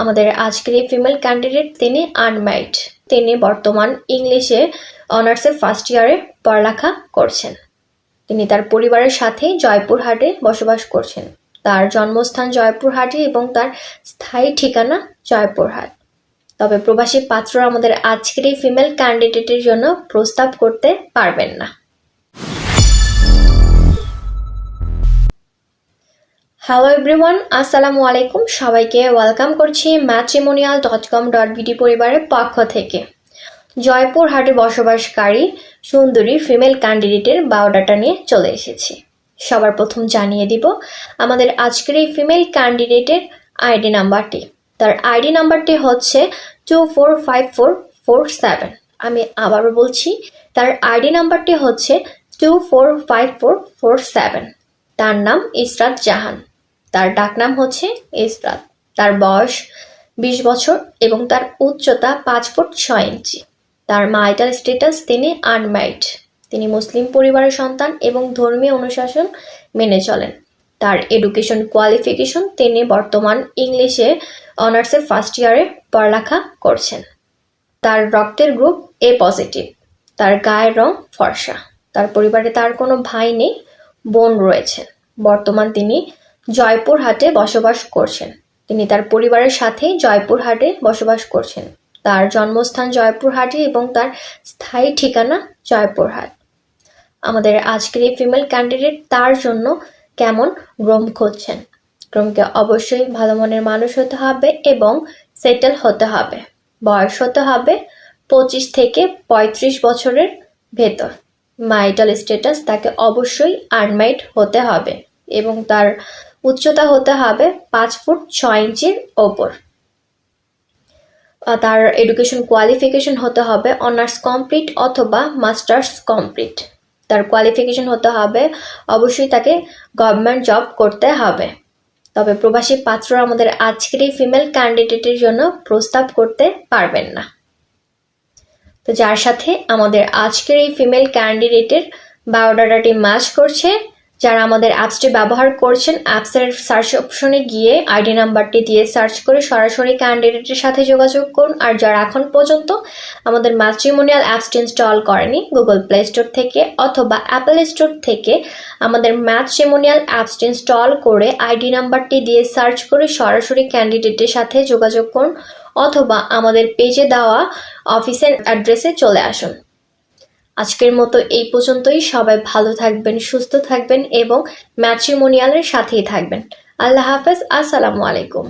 আমাদের আজকের এই ফিমেল ক্যান্ডিডেট তিনি আনম্যারিড তিনি বর্তমান ইংলিশে অনার্সের ফার্স্ট ইয়ারে পড়ালেখা করছেন। তিনি তার পরিবারের সাথে জয়পুরহাটে বসবাস করছেন। তার জন্মস্থান জয়পুরহাটে এবং তার স্থায়ী ঠিকানা জয়পুরহাট। তবে প্রবাসী পাত্ররা আমাদের আজকের এই ফিমেল ক্যান্ডিডেটের জন্য প্রস্তাব করতে পারবেন না। হ্যালো এভরিওয়ান আসসালামু আলাইকুম সবাইকে ওয়েলকাম করছি matrimonial dot com dot BD পরিবারের পক্ষ থেকে। জয়পুরহাটে বসবাসকারী সুন্দরী ফিমেল ক্যান্ডিডেটের বায়োডাটা নিয়ে চলে এসেছি। সবার প্রথম জানিয়ে দিব আমাদের আজকের এই ফিমেল ক্যান্ডিডেটের আইডি নাম্বারটি। তার আইডি নাম্বারটি হচ্ছে two four five four four seven আমি আবারও বলছি, তার আইডি নাম্বারটি হচ্ছে two four five four four seven তার নাম ইসরাত জাহান। তার ডাকনাম হচ্ছে ইসরাত তার বয়স বিশ বছর এবং তার উচ্চতা পাঁচ ফুট ছয় ইঞ্চি। তার মাইটাল স্টেটাস তিনি আনম্যারিড তিনি মুসলিম পরিবারের সন্তান এবং ধর্মীয় অনুশাসন মেনে চলেন। তার এডুকেশন কোয়ালিফিকেশন তিনি বর্তমান ইংলিশে অনার্সের ফার্স্ট ইয়ারে পড়ালেখা করছেন। তার রক্তের গ্রুপ এ পজিটিভ তার গায়ের রং ফর্সা। তার পরিবারে তার কোনো ভাই নেই, বোন রয়েছে। বর্তমান তিনি জয়পুরহাটে বসবাস করছেন। তিনি তার পরিবারের সাথে জয়পুরহাটে বসবাস করছেন। তার জন্মস্থান জয়পুরহাটে এবং তার স্থায়ী ঠিকানা জয়পুরহাট আমাদের আজকের এই ফিমেল ক্যান্ডিডেট তার জন্য কেমন গ্রোম খুঁজছেন? গ্রোমকে অবশ্যই ভালো মনের মানুষ হতে হবে এবং সেটেল হতে হবে। বয়স হতে হবে পঁচিশ থেকে পঁয়ত্রিশ বছরের ভেতর। মাইটাল স্ট্যাটাস তাকে অবশ্যই আনমাইড হতে হবে এবং তার উচ্চতা হতে হবে পাঁচ ফুট ছয় ইঞ্চির ওপর। তার এডুকেশন কোয়ালিফিকেশন হতে হবে অনার্স কমপ্লিট অথবা মাস্টার্স কমপ্লিট তার কোয়ালিফিকেশন হতে হবে, অবশ্যই তাকে গভর্নমেন্ট জব করতে হবে। তবে প্রবাসী পাত্র আমাদের আজকের এই ফিমেল ক্যান্ডিডেটের জন্য প্রস্তাব করতে পারবেন না। তো যার সাথে আমাদের আজকের এই ফিমেল ক্যান্ডিডেটের বায়োডাটাটি ম্যাচ করছে যারা আমাদের অ্যাপসটি ব্যবহার করছেন, অ্যাপসের সার্চ অপশনে গিয়ে আইডি নাম্বারটি দিয়ে সার্চ করে সরাসরি ক্যান্ডিডেটের সাথে যোগাযোগ করুন। আর যারা এখন পর্যন্ত আমাদের ম্যাট্রিমোনিয়াল অ্যাপসটি ইনস্টল করেনি, গুগল প্লে স্টোর থেকে অথবা অ্যাপেল স্টোর থেকে আমাদের ম্যাট্রিমোনিয়াল অ্যাপসটি ইনস্টল করে আইডি নাম্বারটি দিয়ে সার্চ করে সরাসরি ক্যান্ডিডেটের সাথে যোগাযোগ করুন অথবা আমাদের পেজে দেওয়া অফিসের অ্যাড্রেসে চলে আসুন। আজকের মতো এই পর্যন্তই। সবাই ভালো থাকবেন, সুস্থ থাকবেন এবং ম্যাট্রিমোনিয়ালের সাথেই থাকবেন। আল্লাহ হাফেজ, আসসালামু আলাইকুম।